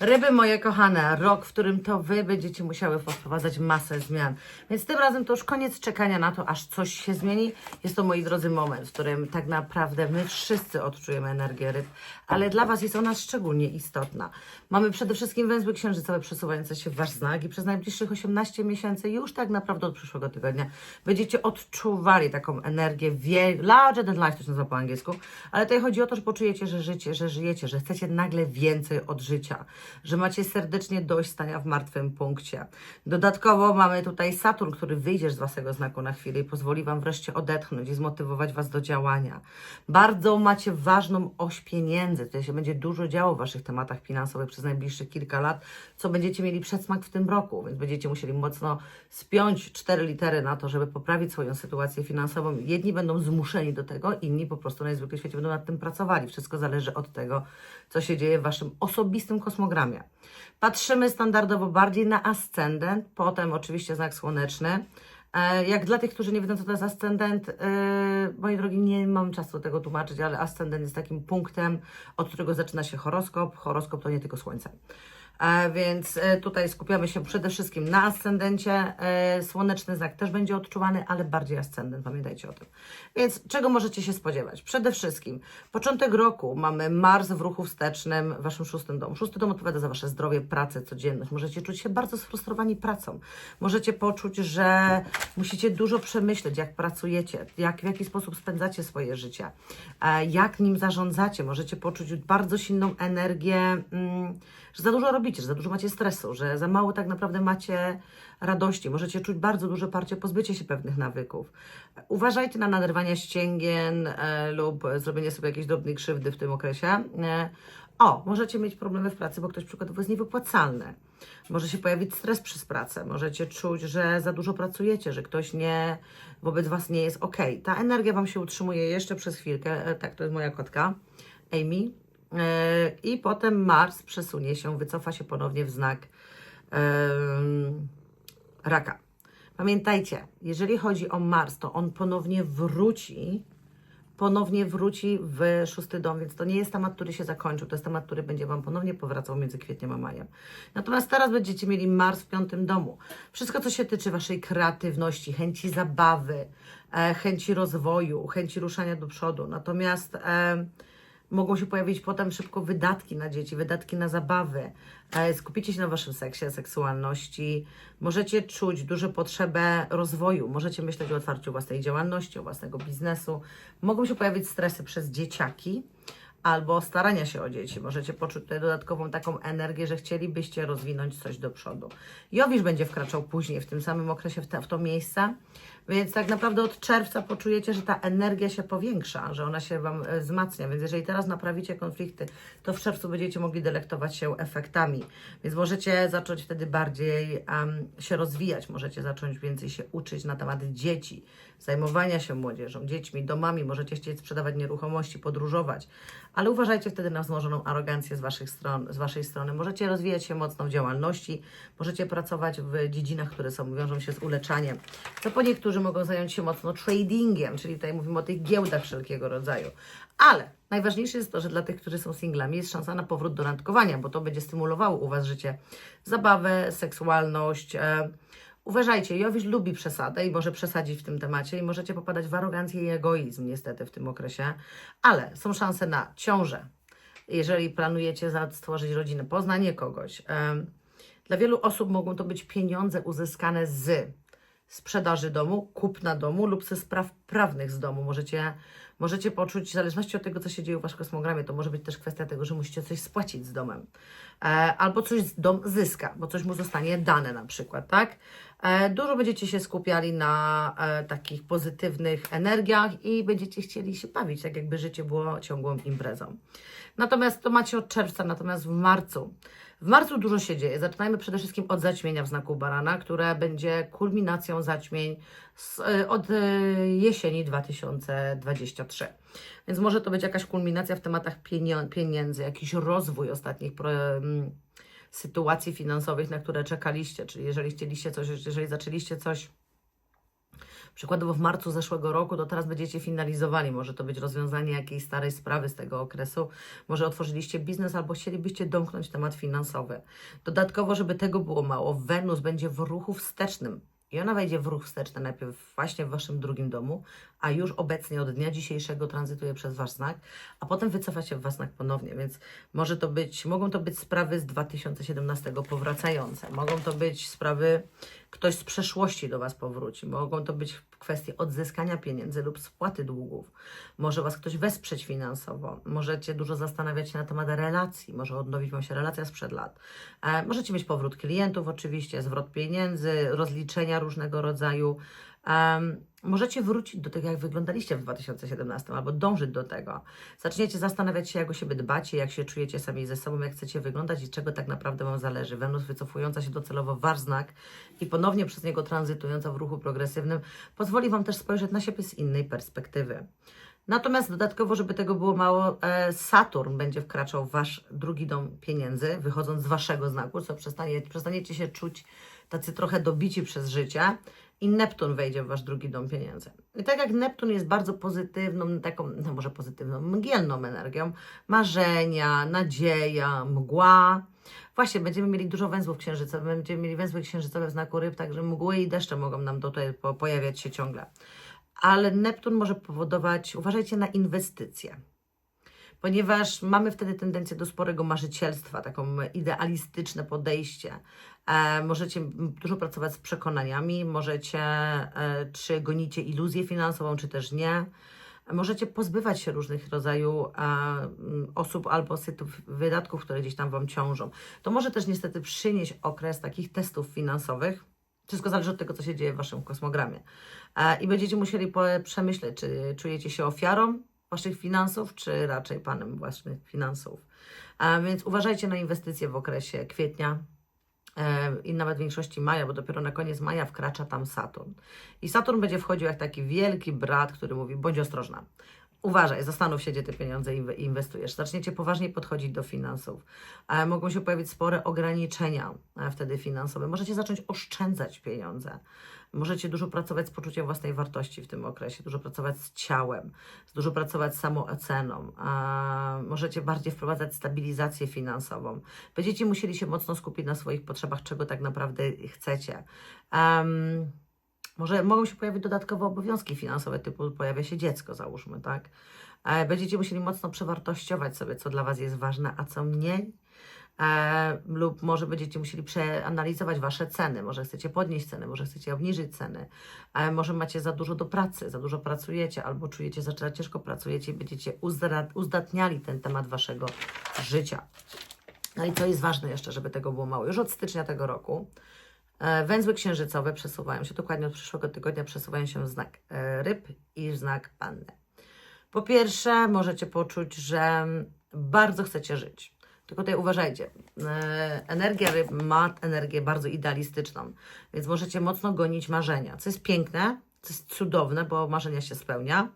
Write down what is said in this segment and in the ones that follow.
Ryby moje kochane, rok, w którym to Wy będziecie musiały wprowadzać masę zmian. Więc tym razem to już koniec czekania na to, aż coś się zmieni. Jest to, moi drodzy, moment, w którym tak naprawdę my wszyscy odczujemy energię ryb, ale dla Was jest ona szczególnie istotna. Mamy przede wszystkim węzły księżycowe przesuwające się w Wasz znak i przez najbliższych 18 miesięcy, już tak naprawdę od przyszłego tygodnia, będziecie odczuwali taką energię wie, larger than life, to się nazywa po angielsku, ale tutaj chodzi o to, że poczujecie, że życie, że żyjecie, że chcecie nagle więcej od życia, że macie serdecznie dość stania w martwym punkcie. Dodatkowo mamy tutaj Saturn, który wyjdzie z Waszego znaku na chwilę i pozwoli Wam wreszcie odetchnąć i zmotywować Was do działania. Bardzo macie ważną oś pieniędzy, tutaj się będzie dużo działo w Waszych tematach finansowych przez najbliższych kilka lat, co będziecie mieli przedsmak w tym roku, więc będziecie musieli mocno spiąć cztery litery na to, żeby poprawić swoją sytuację finansową. Jedni będą zmuszeni do tego, inni po prostu najzwykle w świecie będą nad tym pracowali. Wszystko zależy od tego, co się dzieje w Waszym osobistym kosmogramie. Patrzymy standardowo bardziej na ascendent, potem oczywiście znak słoneczny. E, Jak dla tych, którzy nie wiedzą, co to jest ascendent, e, moi drogi, nie mam czasu tego tłumaczyć, ale ascendent jest takim punktem, od którego zaczyna się horoskop. Horoskop to nie tylko słońce. E, Więc e, tutaj skupiamy się przede wszystkim na ascendencie. E, Słoneczny znak też będzie odczuwany, ale bardziej ascendent, pamiętajcie o tym. Więc czego możecie się spodziewać? Przede wszystkim początek roku mamy Mars w ruchu wstecznym w Waszym szóstym domu. Szósty dom odpowiada za Wasze zdrowie, pracę, codzienność. Możecie czuć się bardzo sfrustrowani pracą. Możecie poczuć, że musicie dużo przemyśleć, jak pracujecie, jak, w jaki sposób spędzacie swoje życie, jak nim zarządzacie. Możecie poczuć bardzo silną energię, mm, że za dużo robicie, że za dużo macie stresu, że za mało tak naprawdę macie radości. Możecie czuć bardzo duże parcie pozbycie się pewnych nawyków. Uważajcie na naderwania ścięgien e, lub zrobienie sobie jakiejś drobnej krzywdy w tym okresie. E, o, możecie mieć problemy w pracy, bo ktoś przykładowo jest niewypłacalny. Może się pojawić stres przez pracę. Możecie czuć, że za dużo pracujecie, że ktoś nie wobec Was nie jest ok. Ta energia Wam się utrzymuje jeszcze przez chwilkę. E, tak, to jest moja kotka, Amy. E, I potem Mars przesunie się, wycofa się ponownie w znak raka. Pamiętajcie, jeżeli chodzi o Mars, to on ponownie wróci, ponownie wróci w szósty dom, więc to nie jest temat, który się zakończył, to jest temat, który będzie Wam ponownie powracał między kwietniem a majem. Natomiast teraz będziecie mieli Mars w piątym domu. Wszystko, co się tyczy Waszej kreatywności, chęci zabawy, e, chęci rozwoju, chęci ruszania do przodu. Natomiast e, mogą się pojawić potem szybko wydatki na dzieci, wydatki na zabawy. E, Skupicie się na waszym seksie, seksualności. Możecie czuć dużą potrzebę rozwoju. Możecie myśleć o otwarciu własnej działalności, o własnego biznesu. Mogą się pojawić stresy przez dzieciaki albo starania się o dzieci. Możecie poczuć tutaj dodatkową taką energię, że chcielibyście rozwinąć coś do przodu. Jowisz będzie wkraczał później w tym samym okresie w, te, w to miejsce, więc tak naprawdę od czerwca poczujecie, że ta energia się powiększa, że ona się Wam e, wzmacnia. Więc jeżeli teraz naprawicie konflikty, to w czerwcu będziecie mogli delektować się efektami. Więc możecie zacząć wtedy bardziej em, się rozwijać, możecie zacząć więcej się uczyć na temat dzieci, zajmowania się młodzieżą, dziećmi, domami. Możecie chcieć sprzedawać nieruchomości, podróżować, ale uważajcie wtedy na wzmożoną arogancję z, waszych stron, z Waszej strony. Możecie rozwijać się mocno w działalności, możecie pracować w dziedzinach, które są, wiążą się z uleczaniem. Co po mogą zająć się mocno tradingiem, czyli tutaj mówimy o tych giełdach wszelkiego rodzaju. Ale najważniejsze jest to, że dla tych, którzy są singlami, jest szansa na powrót do randkowania, bo to będzie stymulowało u Was życie, zabawę, seksualność. E, uważajcie, Jowisz lubi przesadę i może przesadzić w tym temacie i możecie popadać w arogancję i egoizm niestety w tym okresie, ale są szanse na ciążę, jeżeli planujecie stworzyć rodzinę, poznanie kogoś. Em, Dla wielu osób mogą to być pieniądze uzyskane z sprzedaży domu, kupna domu lub ze spraw prawnych z domu. Możecie, możecie poczuć, w zależności od tego, co się dzieje w Waszym kosmogramie, to może być też kwestia tego, że musicie coś spłacić z domem. E, albo coś dom zyska, bo coś mu zostanie dane na przykład, tak? E, dużo będziecie się skupiali na e, takich pozytywnych energiach i będziecie chcieli się bawić, tak jakby życie było ciągłą imprezą. Natomiast to macie od czerwca, natomiast w marcu. W marcu dużo się dzieje. Zaczynajmy przede wszystkim od zaćmienia w znaku barana, które będzie kulminacją zaćmień z, e, od e, jesieni 2023. Więc może to być jakaś kulminacja w tematach pieniędzy, jakiś rozwój ostatnich em, sytuacji finansowych, na które czekaliście. Czyli jeżeli chcieliście coś, jeżeli zaczęliście coś Przykładowo w marcu zeszłego roku, to teraz będziecie finalizowali. Może to być rozwiązanie jakiejś starej sprawy z tego okresu. Może otworzyliście biznes albo chcielibyście domknąć temat finansowy. Dodatkowo, żeby tego było mało, Wenus będzie w ruchu wstecznym. I ona wejdzie w ruch wsteczny najpierw właśnie w Waszym drugim domu, a już obecnie od dnia dzisiejszego tranzytuje przez Wasz znak, a potem wycofa się w Wasz znak ponownie, więc może to być, mogą to być sprawy z 2017 powracające, mogą to być sprawy, ktoś z przeszłości do Was powróci, mogą to być kwestie odzyskania pieniędzy lub spłaty długów, może Was ktoś wesprzeć finansowo, możecie dużo zastanawiać się na temat relacji, może odnowić Wam się relacja sprzed lat, e, możecie mieć powrót klientów oczywiście, zwrot pieniędzy, rozliczenia różnego rodzaju, Em, możecie wrócić do tego, jak wyglądaliście w 2017, albo dążyć do tego. Zaczniecie zastanawiać się, jak o siebie dbacie, jak się czujecie sami ze sobą, jak chcecie wyglądać i czego tak naprawdę Wam zależy. Wenus wycofująca się docelowo w znak i ponownie przez niego tranzytująca w ruchu progresywnym pozwoli Wam też spojrzeć na siebie z innej perspektywy. Natomiast dodatkowo, żeby tego było mało, e, Saturn będzie wkraczał w Wasz drugi dom pieniędzy, wychodząc z Waszego znaku, co przestanie, przestaniecie się czuć tacy trochę dobici przez życie i Neptun wejdzie w Wasz drugi dom pieniędzy. I tak jak Neptun jest bardzo pozytywną, taką, no może pozytywną, mgielną energią, marzenia, nadzieja, mgła, Właśnie, będziemy mieli dużo węzłów księżycowych, będziemy mieli węzły księżycowe w znaku ryb, także mgły i deszcze mogą nam tutaj po, pojawiać się ciągle. Ale Neptun może powodować, uważajcie na inwestycje ponieważ mamy wtedy tendencję do sporego marzycielstwa, taką idealistyczne podejście. E, możecie dużo pracować z przekonaniami, możecie, e, czy gonicie iluzję finansową, czy też nie. Możecie pozbywać się różnych rodzajów e, osób albo sytuacji, wydatków, które gdzieś tam Wam ciążą. To może też niestety przynieść okres takich testów finansowych. Wszystko zależy od tego, co się dzieje w Waszym kosmogramie. I będziecie musieli przemyśleć, czy czujecie się ofiarą Waszych finansów, czy raczej Panem Waszych finansów. Więc uważajcie na inwestycje w okresie kwietnia i nawet w większości maja, bo dopiero na koniec maja wkracza tam Saturn. I Saturn będzie wchodził jak taki wielki brat, który mówi: bądź ostrożna. Uważaj, zastanów się, gdzie te pieniądze inwe- inwestujesz. Zaczniecie poważniej podchodzić do finansów. E, mogą się pojawić spore ograniczenia e, wtedy finansowe. Możecie zacząć oszczędzać pieniądze. Możecie dużo pracować z poczuciem własnej wartości w tym okresie, dużo pracować z ciałem, dużo pracować z samooceną. E, możecie bardziej wprowadzać stabilizację finansową. Będziecie musieli się mocno skupić na swoich potrzebach, czego tak naprawdę chcecie. Może mogą się pojawić dodatkowe obowiązki finansowe, typu pojawia się dziecko, załóżmy, tak? E, Będziecie musieli mocno przewartościować sobie, co dla Was jest ważne, a co mniej. E, lub może będziecie musieli przeanalizować Wasze ceny. Może chcecie podnieść ceny, może chcecie obniżyć ceny. E, może macie za dużo do pracy, za dużo pracujecie, albo czujecie, że ciężko pracujecie i będziecie uzdatniali ten temat Waszego życia. No i co jest ważne jeszcze, żeby tego było mało. Już od stycznia tego roku węzły księżycowe przesuwają się, dokładnie od przyszłego tygodnia przesuwają się w znak e, ryb i w znak panny. Po pierwsze, możecie poczuć, że bardzo chcecie żyć. Tylko tutaj uważajcie, e, energia ryb ma energię bardzo idealistyczną, więc możecie mocno gonić marzenia, co jest piękne, co jest cudowne, bo marzenia się spełnia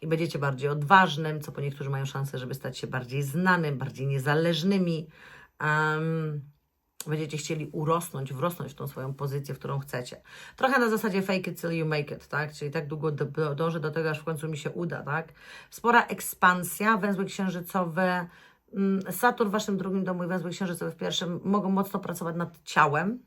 i będziecie bardziej odważnym, co po niektórzy mają szansę, żeby stać się bardziej znanym, bardziej niezależnymi. Em, będziecie chcieli urosnąć, wrosnąć w tą swoją pozycję, w którą chcecie. Trochę na zasadzie fake it till you make it, tak? Czyli tak długo do, dążę do tego, aż w końcu mi się uda, tak? Spora ekspansja, węzły księżycowe, mm, Saturn w Waszym drugim domu i węzły księżycowe w pierwszym mogą mocno pracować nad ciałem,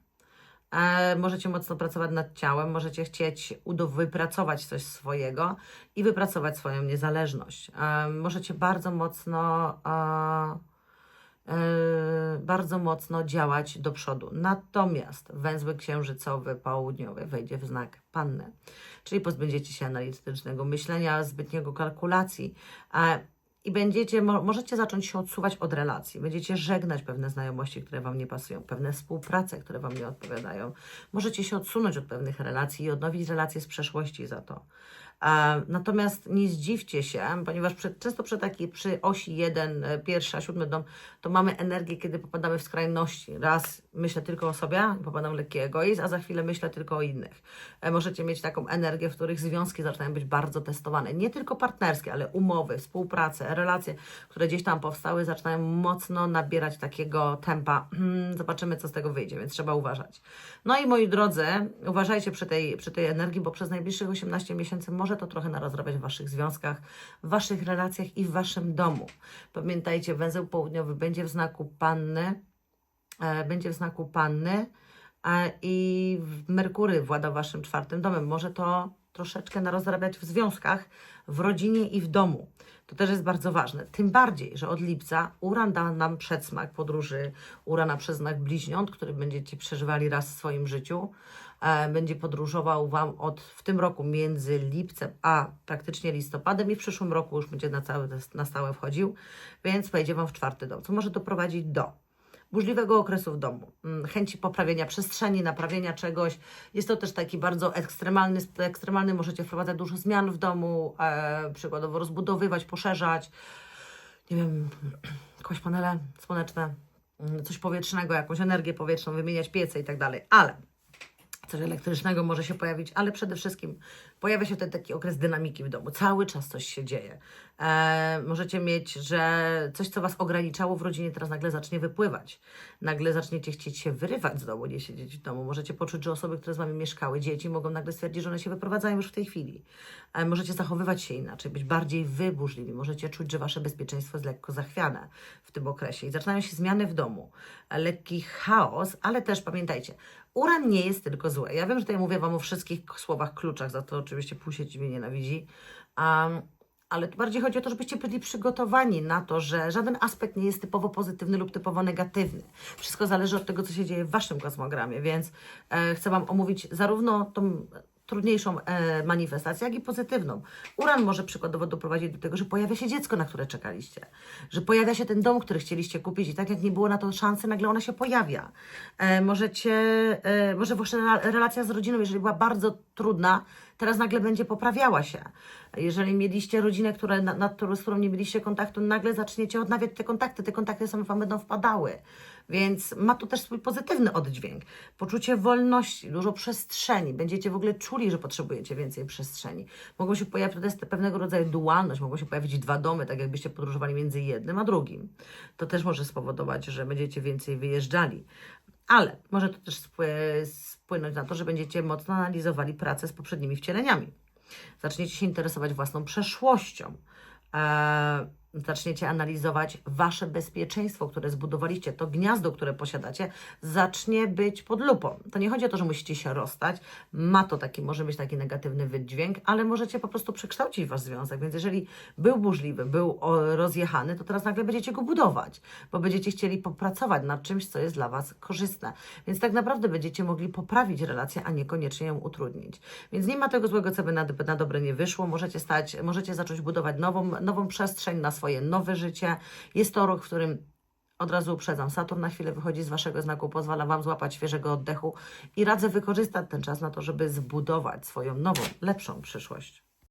E, możecie mocno pracować nad ciałem, możecie chcieć wypracować coś swojego i wypracować swoją niezależność. E, możecie bardzo mocno, e, bardzo mocno działać do przodu. Natomiast węzły księżycowy, południowy wejdzie w znak panny, czyli pozbędziecie się analitycznego myślenia, zbytniego kalkulacji. I będziecie, mo- możecie zacząć się odsuwać od relacji. Będziecie żegnać pewne znajomości, które Wam nie pasują, pewne współprace, które Wam nie odpowiadają. Możecie się odsunąć od pewnych relacji i odnowić relacje z przeszłości za to. E, Natomiast nie zdziwcie się, ponieważ często przy takiej, przy osi 1, e, pierwsza, siódmy dom, to mamy energię, kiedy popadamy w skrajności. Raz myślę tylko o sobie, popadam w lekki egoizm, a za chwilę myślę tylko o innych. E, Możecie mieć taką energię, w których związki zaczynają być bardzo testowane. Nie tylko partnerskie, ale umowy, współprace, relacje, które gdzieś tam powstały, zaczynają mocno nabierać takiego tempa. Hmm, Zobaczymy, co z tego wyjdzie, więc trzeba uważać. No i moi drodzy, uważajcie przy tej, przy tej energii, bo przez najbliższych 18 miesięcy może to trochę narozrabiać w Waszych związkach, w Waszych relacjach i w Waszym domu. Pamiętajcie, węzeł południowy będzie w znaku Panny, e, będzie w znaku Panny e, i Merkury włada Waszym czwartym domem. Może to troszeczkę narozrabiać w związkach, w rodzinie i w domu. To też jest bardzo ważne. Tym bardziej, że od lipca Uran da nam przedsmak podróży Urana przez znak bliźniąt, który będziecie przeżywali raz w swoim życiu. E, będzie podróżował Wam od w tym roku między lipcem a praktycznie listopadem i w przyszłym roku już będzie na, całe, na stałe wchodził, więc wejdzie Wam w czwarty dom, co może doprowadzić do burzliwego okresu w domu, mm, chęci poprawienia przestrzeni, naprawienia czegoś. Jest to też taki bardzo ekstremalny, ekstremalny możecie wprowadzać dużo zmian w domu, e, przykładowo rozbudowywać, poszerzać, nie wiem, jakieś panele słoneczne, mm, coś powietrznego, jakąś energię powietrzną, wymieniać piece i tak dalej, ale coś elektrycznego może się pojawić, ale przede wszystkim pojawia się ten taki okres dynamiki w domu. Cały czas coś się dzieje. E, możecie mieć, że coś, co Was ograniczało w rodzinie, teraz nagle zacznie wypływać. Nagle zaczniecie chcieć się wyrywać z domu, nie siedzieć w domu. Możecie poczuć, że osoby, które z Wami mieszkały, dzieci, mogą nagle stwierdzić, że one się wyprowadzają już w tej chwili. E, możecie zachowywać się inaczej, być bardziej wyburzliwi. Możecie czuć, że Wasze bezpieczeństwo jest lekko zachwiane w tym okresie. I zaczynają się zmiany w domu. E, lekki chaos, ale też pamiętajcie, Uran nie jest tylko zły. Ja wiem, że tutaj mówię Wam o wszystkich słowach kluczach, za to oczywiście pół sieci mnie nienawidzi. Um, ale bardziej chodzi o to, żebyście byli przygotowani na to, że żaden aspekt nie jest typowo pozytywny lub typowo negatywny. Wszystko zależy od tego, co się dzieje w Waszym kosmogramie, więc e, chcę Wam omówić zarówno tą trudniejszą e, manifestację, jak i pozytywną. Uran może przykładowo doprowadzić do tego, że pojawia się dziecko, na które czekaliście, że pojawia się ten dom, który chcieliście kupić i tak jak nie było na to szansy, nagle ona się pojawia. E, możecie, e, może wasza rela- relacja z rodziną, jeżeli była bardzo trudna, teraz nagle będzie poprawiała się. Jeżeli mieliście rodzinę, które, na, na, którą- z którą nie mieliście kontaktu, nagle zaczniecie odnawiać te kontakty, te kontakty same Wam będą wpadały. Więc ma to też swój pozytywny oddźwięk. Poczucie wolności, dużo przestrzeni. Będziecie w ogóle czuli, że potrzebujecie więcej przestrzeni. Mogą się pojawić, to jest pewnego rodzaju dualność, mogą się pojawić dwa domy, tak jakbyście podróżowali między jednym a drugim. To też może spowodować, że będziecie więcej wyjeżdżali. Ale może to też spły- spłynąć na to, że będziecie mocno analizowali pracę z poprzednimi wcieleniami. Zaczniecie się interesować własną przeszłością. Eee, zaczniecie analizować wasze bezpieczeństwo, które zbudowaliście, to gniazdo, które posiadacie, zacznie być pod lupą. To nie chodzi o to, że musicie się rozstać. Ma to taki, może być taki negatywny wydźwięk, ale możecie po prostu przekształcić wasz związek. Więc jeżeli był burzliwy, był rozjechany, to teraz nagle będziecie go budować, bo będziecie chcieli popracować nad czymś, co jest dla was korzystne. Więc tak naprawdę będziecie mogli poprawić relację, a niekoniecznie ją utrudnić. Więc nie ma tego złego, co by na, na dobre nie wyszło. Możecie stać, możecie zacząć budować nową, nową przestrzeń na swoje nowe życie. Jest to rok, w którym od razu uprzedzam, Saturn na chwilę wychodzi z Waszego znaku, pozwala Wam złapać świeżego oddechu i radzę wykorzystać ten czas na to, żeby zbudować swoją nową, lepszą przyszłość.